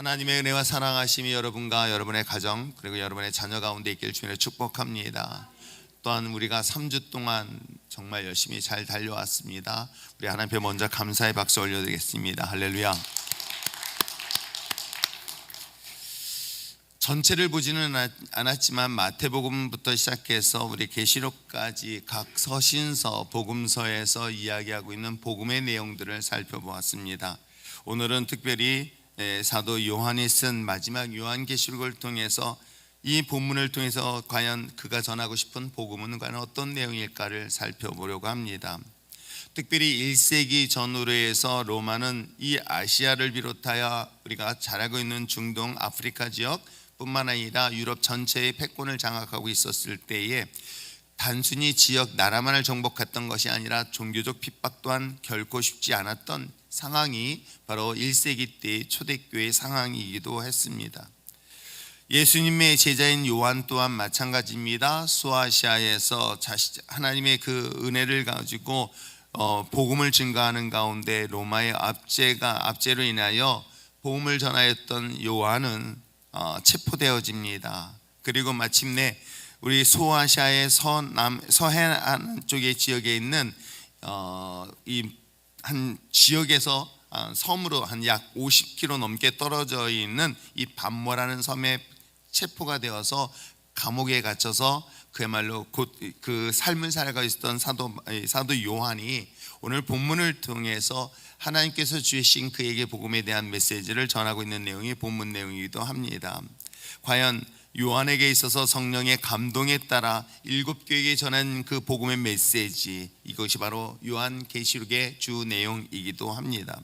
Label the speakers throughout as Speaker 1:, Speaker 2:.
Speaker 1: 하나님의 은혜와 사랑하심이 여러분과 여러분의 가정 그리고 여러분의 자녀 가운데 있길 주님을 축복합니다. 또한 우리가 3주 동안 정말 열심히 잘 달려왔습니다. 우리 하나님께 먼저 감사의 박수 올려드리겠습니다. 할렐루야. 전체를 보지는 않- 않았지만 마태복음부터 시작해서 우리 계시록까지 각 서신서, 복음서에서 이야기하고 있는 복음의 내용들을 살펴보았습니다. 오늘은 특별히 에, 사도 요한이 쓴 마지막 요한계시록을 통해서 이 본문을 통해서 과연 그가 전하고 싶은 복음은 과연 어떤 내용일까를 살펴보려고 합니다. 특별히 1세기 전후로 해서 로마는 이 아시아를 비롯하여 우리가 잘 알고 있는 중동 아프리카 지역 뿐만 아니라 유럽 전체의 패권을 장악하고 있었을 때에 단순히 지역 나라만을 정복했던 것이 아니라 종교적 핍박 또한 결코 쉽지 않았던 상황이 바로 1세기 때의 초대교회 상황이기도 했습니다. 예수님의 제자인 요한 또한 마찬가지입니다. 소아시아에서 하나님의 그 은혜를 가지고 어, 복음을 증가하는 가운데 로마의 압제가 압제로 인하여 복음을 전하였던 요한은 어, 체포되어집니다. 그리고 마침내 우리 소아시아의 서남 서해안 쪽의 지역에 있는 어, 이 한 지역에서 아, 섬으로 한 약 50km 넘게 떨어져 있는 이 반모라는 섬에 체포가 되어서 감옥에 갇혀서 그야말로 곧 그 삶을 살아가 있었던 사도 사도 요한이 오늘 본문을 통해서 하나님께서 주신 그에게 복음에 대한 메시지를 전하고 있는 내용이 본문 내용이기도 합니다. 과연 요한에게 있어서 성령의 감동에 따라 일곱 교회에 전한 그 복음의 메시지 이것이 바로 요한 계시록의 주 내용이기도 합니다.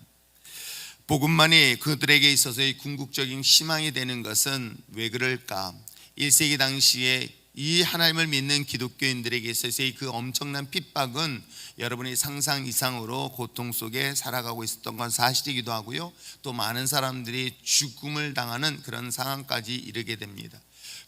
Speaker 1: 복음만이 그들에게 있어서의 궁극적인 희망이 되는 것은 왜 그럴까? 1세기 당시에 이 하나님을 믿는 기독교인들에게 있어서의 그 엄청난 핍박은 여러분이 상상 이상으로 고통 속에 살아가고 있었던 건 사실이기도 하고요. 또 많은 사람들이 죽음을 당하는 그런 상황까지 이르게 됩니다.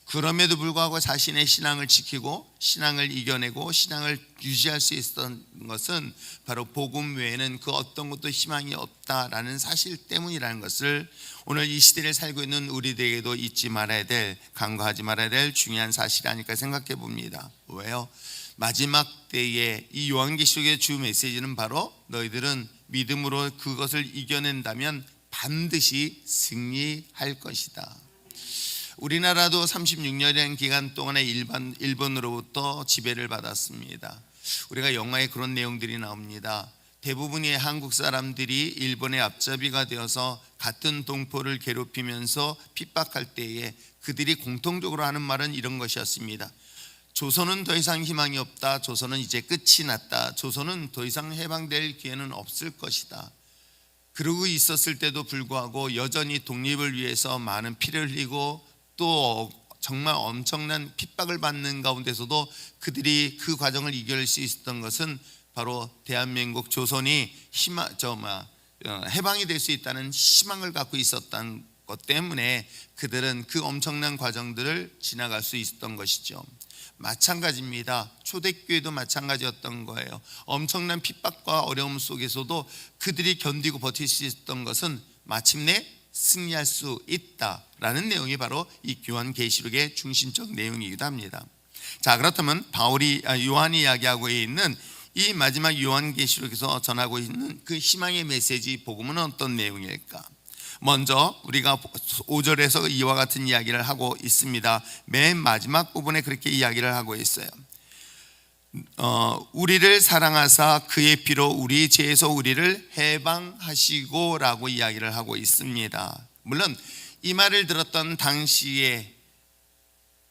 Speaker 1: 그럼에도 불구하고 자신의 신앙을 지키고 신앙을 이겨내고 신앙을 유지할 수 있었던 것은 바로 복음 외에는 그 어떤 것도 희망이 없다라는 사실 때문이라는 것을 오늘 이 시대를 살고 있는 우리들에게도 잊지 말아야 될 간과하지 말아야 될 중요한 사실이 아닐까 생각해 봅니다. 왜요? 마지막 때에 이 요한계시록의 주 메시지는 바로 너희들은 믿음으로 그것을 이겨낸다면 반드시 승리할 것이다. 우리나라도 36년이라는 기간 동안에 일반, 일본으로부터 지배를 받았습니다. 우리가 영화에 그런 내용들이 나옵니다. 대부분의 한국 사람들이 일본의 앞잡이가 되어서 같은 동포를 괴롭히면서 핍박할 때에 그들이 공통적으로 하는 말은 이런 것이었습니다. 조선은 더 이상 희망이 없다. 조선은 이제 끝이 났다. 조선은 더 이상 해방될 기회는 없을 것이다. 그러고 있었을 때도 불구하고 여전히 독립을 위해서 많은 피를 흘리고 또 정말 엄청난 핍박을 받는 가운데서도 그들이 그 과정을 이겨낼 수 있었던 것은 바로 대한민국 조선이 희망 저마 어, 해방이 될 수 있다는 희망을 갖고 있었던 것 때문에 그들은 그 엄청난 과정들을 지나갈 수 있었던 것이죠. 마찬가지입니다. 초대교회도 마찬가지였던 거예요. 엄청난 핍박과 어려움 속에서도 그들이 견디고 버틸 수 있었던 것은 마침내 승리할 수 있다라는 내용이 바로 이 교환 계시록의 중심적 내용이기도 합니다. 자 그렇다면 바울이 아, 요한이 이야기하고 있는 이 마지막 요한 계시록에서 전하고 있는 그 희망의 메시지 복음은 어떤 내용일까? 먼저 우리가 5절에서 이와 같은 이야기를 하고 있습니다. 맨 마지막 부분에 그렇게 이야기를 하고 있어요. 어, 우리를 사랑하사 그의 피로 우리 죄에서 우리를 해방하시고라고 이야기를 하고 있습니다. 물론 이 말을 들었던 당시에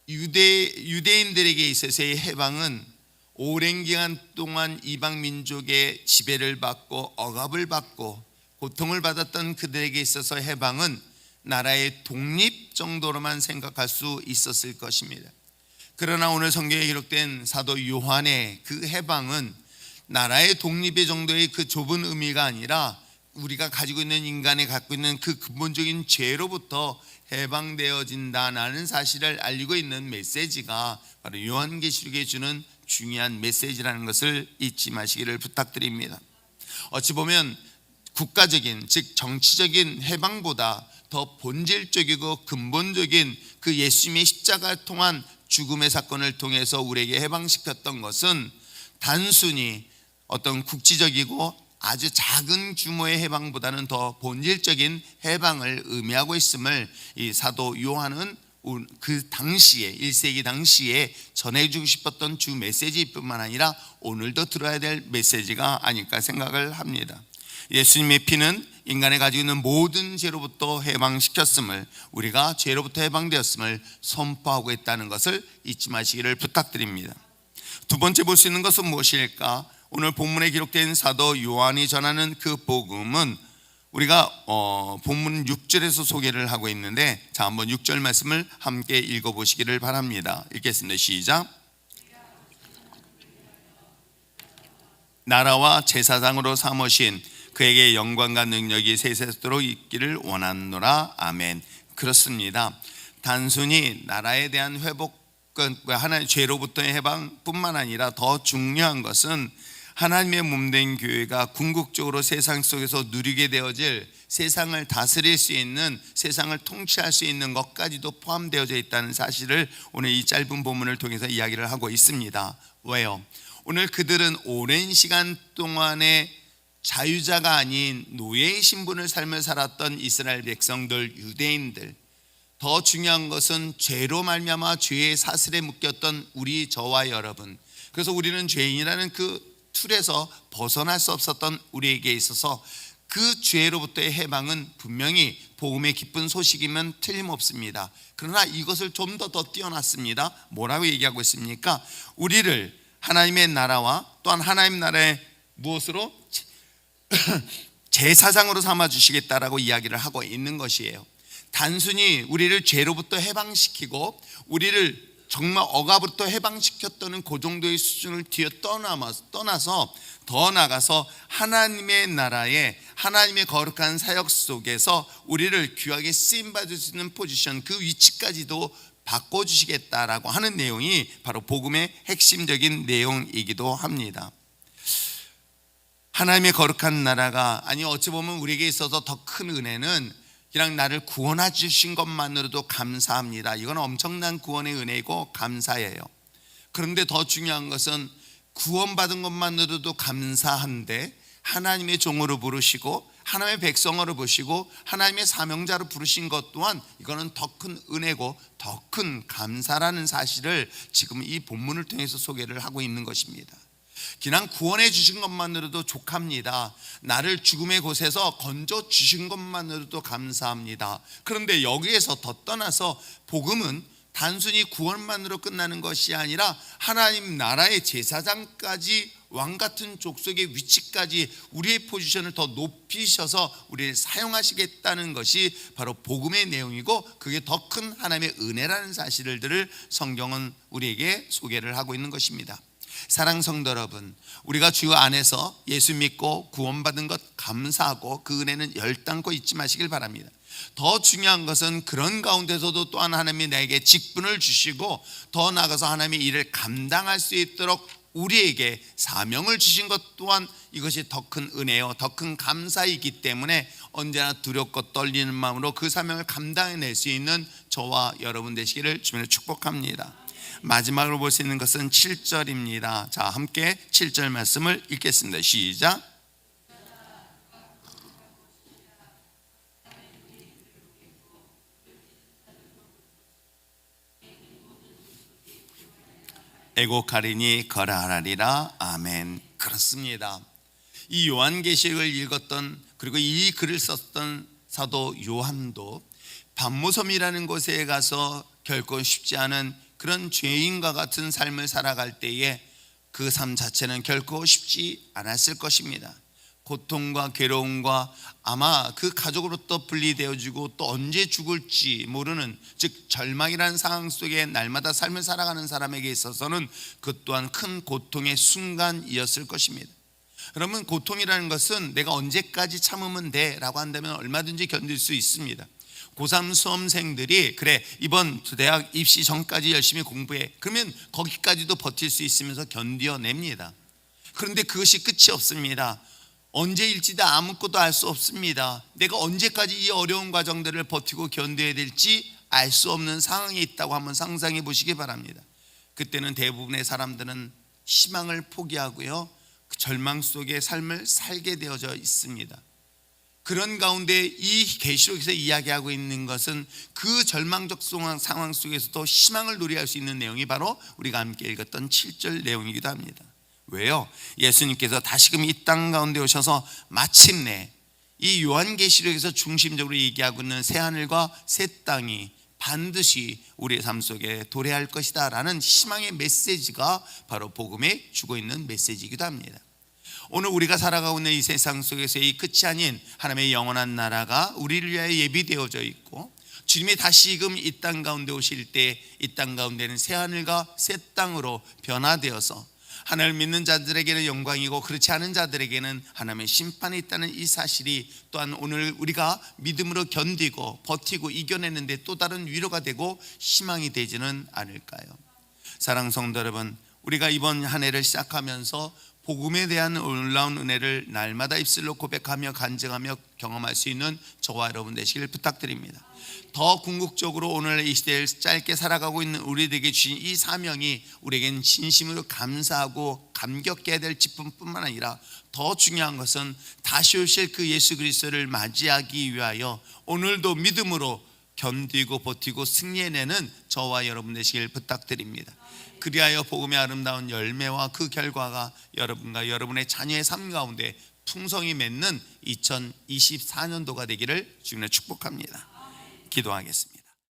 Speaker 1: 유대 유대인들에게 있어서의 해방은 오랜 기간 동안 이방 민족의 지배를 받고 억압을 받고 고통을 받았던 그들에게 있어서 해방은 나라의 독립 정도로만 생각할 수 있었을 것입니다. 그러나 오늘 성경에 기록된 사도 요한의 그 해방은 나라의 독립의 정도의 그 좁은 의미가 아니라 우리가 가지고 있는 인간이 갖고 있는 그 근본적인 죄로부터 해방되어진다라는 사실을 알리고 있는 메시지가 바로 요한계시록에 주는 중요한 메시지라는 것을 잊지 마시기를 부탁드립니다. 어찌 보면 국가적인 즉 정치적인 해방보다 더 본질적이고 근본적인 그 예수님의 십자가를 통한 죽음의 사건을 통해서 우리에게 해방시켰던 것은 단순히 어떤 국지적이고 아주 작은 규모의 해방보다는 더 본질적인 해방을 의미하고 있음을 이 사도 요한은 그 당시에 1세기 당시에 전해주고 싶었던 주 메시지뿐만 아니라 오늘도 들어야 될 메시지가 아닐까 생각을 합니다. 예수님의 피는 인간이 가지고 있는 모든 죄로부터 해방시켰음을 우리가 죄로부터 해방되었음을 선포하고 있다는 것을 잊지 마시기를 부탁드립니다. 두 번째 볼 수 있는 것은 무엇일까? 오늘 본문에 기록된 사도 요한이 전하는 그 복음은 우리가 어, 본문 6절에서 소개를 하고 있는데 자 한번 6절 말씀을 함께 읽어 보시기를 바랍니다. 읽겠습니다. 시작. 나라와 제사장으로 삼으신 그에게 영광과 능력이 세세토록 있기를 원하노라. 아멘. 그렇습니다. 단순히 나라에 대한 회복 하나의 죄로부터의 해방뿐만 아니라 더 중요한 것은 하나님의 몸된 교회가 궁극적으로 세상 속에서 누리게 되어질 세상을 다스릴 수 있는 세상을 통치할 수 있는 것까지도 포함되어져 있다는 사실을 오늘 이 짧은 본문을 통해서 이야기를 하고 있습니다. 왜요? 오늘 그들은 오랜 시간 동안에 자유자가 아닌 노예의 신분을 삶을 살았던 이스라엘 백성들, 유대인들. 더 중요한 것은 죄로 말미암아 죄의 사슬에 묶였던 우리 저와 여러분. 그래서 우리는 죄인이라는 그 틀에서 벗어날 수 없었던 우리에게 있어서 그 죄로부터의 해방은 분명히 복음의 기쁜 소식이면 틀림없습니다. 그러나 이것을 좀 더 더 뛰어났습니다. 뭐라고 얘기하고 있습니까? 우리를 하나님의 나라와 또한 하나님 나라의 무엇으로 제사장으로 삼아 주시겠다라고 이야기를 하고 있는 것이에요. 단순히 우리를 죄로부터 해방시키고 우리를 정말 억압으로부터 해방시켰다는 그 정도의 수준을 뒤에 떠나서 더 나가서 하나님의 나라에 하나님의 거룩한 사역 속에서 우리를 귀하게 쓰임 받을 수 있는 포지션 그 위치까지도 바꿔 주시겠다라고 하는 내용이 바로 복음의 핵심적인 내용이기도 합니다. 하나님의 거룩한 나라가 아니 어찌 보면 우리에게 있어서 더 큰 은혜는 그냥 나를 구원해 주신 것만으로도 감사합니다. 이건 엄청난 구원의 은혜이고 감사예요. 그런데 더 중요한 것은 구원받은 것만으로도 감사한데 하나님의 종으로 부르시고 하나님의 백성으로 보시고 하나님의 사명자로 부르신 것 또한 이거는 더 큰 은혜고 더 큰 감사라는 사실을 지금 이 본문을 통해서 소개를 하고 있는 것입니다. 그냥 구원해 주신 것만으로도 족합니다. 나를 죽음의 곳에서 건져 주신 것만으로도 감사합니다. 그런데 여기에서 더 떠나서 복음은 단순히 구원만으로 끝나는 것이 아니라 하나님 나라의 제사장까지 왕 같은 족속의 위치까지 우리의 포지션을 더 높이셔서 우리를 사용하시겠다는 것이 바로 복음의 내용이고 그게 더 큰 하나님의 은혜라는 사실들을 성경은 우리에게 소개를 하고 있는 것입니다. 사랑 성도 여러분, 우리가 주 안에서 예수 믿고 구원받은 것 감사하고 그 은혜는 열당코 잊지 마시길 바랍니다. 더 중요한 것은 그런 가운데서도 또한 하나님이 나에게 직분을 주시고 더 나아가서 하나님의 일을 감당할 수 있도록 우리에게 사명을 주신 것 또한 이것이 더 큰 은혜요, 더 큰 감사이기 때문에 언제나 두렵고 떨리는 마음으로 그 사명을 감당해낼 수 있는 저와 여러분 되시기를 주님으로 축복합니다. 마지막으로 볼 수 있는 것은 7절입니다. 자, 함께 7절 말씀을 읽겠습니다. 시작. 애곡하리니 거라하리라 아멘 그렇습니다 이 요한계시록을 읽었던 그리고 이 글을 썼던 사도 요한도 반모섬이라는 곳에 가서 결코 쉽지 않은 그런 죄인과 같은 삶을 살아갈 때에 그 삶 자체는 결코 쉽지 않았을 것입니다. 고통과 괴로움과 아마 그 가족으로부터 분리되어지고 또 언제 죽을지 모르는 즉 절망이라는 상황 속에 날마다 삶을 살아가는 사람에게 있어서는 그 또한 큰 고통의 순간이었을 것입니다. 그러면 고통이라는 것은 내가 언제까지 참으면 돼라고 한다면 얼마든지 견딜 수 있습니다. 고3 수험생들이 그래 이번 대학 입시 전까지 열심히 공부해 그러면 거기까지도 버틸 수 있으면서 견뎌냅니다. 그런데 그것이 끝이 없습니다. 언제일지도 아무것도 알 수 없습니다. 내가 언제까지 이 어려운 과정들을 버티고 견뎌야 될지 알 수 없는 상황에 있다고 한번 상상해 보시기 바랍니다. 그때는 대부분의 사람들은 희망을 포기하고요. 그 절망 속의 삶을 살게 되어져 있습니다. 그런 가운데 이 계시록에서 이야기하고 있는 것은 그 절망적 상황 속에서도 희망을 누리할 수 있는 내용이 바로 우리가 함께 읽었던 7절 내용이기도 합니다. 왜요? 예수님께서 다시금 이 땅 가운데 오셔서 마침내 이 요한계시록에서 중심적으로 얘기하고 있는 새 하늘과 새 땅이 반드시 우리의 삶 속에 도래할 것이다라는 희망의 메시지가 바로 복음에 주고 있는 메시지이기도 합니다. 오늘 우리가 살아가고 있는 이 세상 속에서 이 끝이 아닌 하나님의 영원한 나라가 우리를 위하여 예비되어져 있고 주님이 다시금 이 땅 가운데 오실 때 이 땅 가운데는 새 하늘과 새 땅으로 변화되어서 하나님을 믿는 자들에게는 영광이고 그렇지 않은 자들에게는 하나님의 심판이 있다는 이 사실이 또한 오늘 우리가 믿음으로 견디고 버티고 이겨내는데 또 다른 위로가 되고 희망이 되지는 않을까요? 사랑 성도 여러분, 우리가 이번 한 해를 시작하면서 복음에 대한 놀라운 은혜를 날마다 입술로 고백하며 간증하며 경험할 수 있는 저와 여러분 되시길 부탁드립니다. 더 궁극적으로 오늘 이 시대를 짧게 살아가고 있는 우리들에게 주신 이 사명이 우리에겐 진심으로 감사하고 감격해야 될 직분뿐만 아니라 더 중요한 것은 다시 오실 그 예수 그리스도를 맞이하기 위하여 오늘도 믿음으로 견디고 버티고 승리해내는 저와 여러분 되시길 부탁드립니다. 그리하여 복음의 아름다운 열매와 그 결과가 여러분과 여러분의 자녀의 삶 가운데 풍성히 맺는 2024년도가 되기를 주님의 축복합니다. 기도하겠습니다.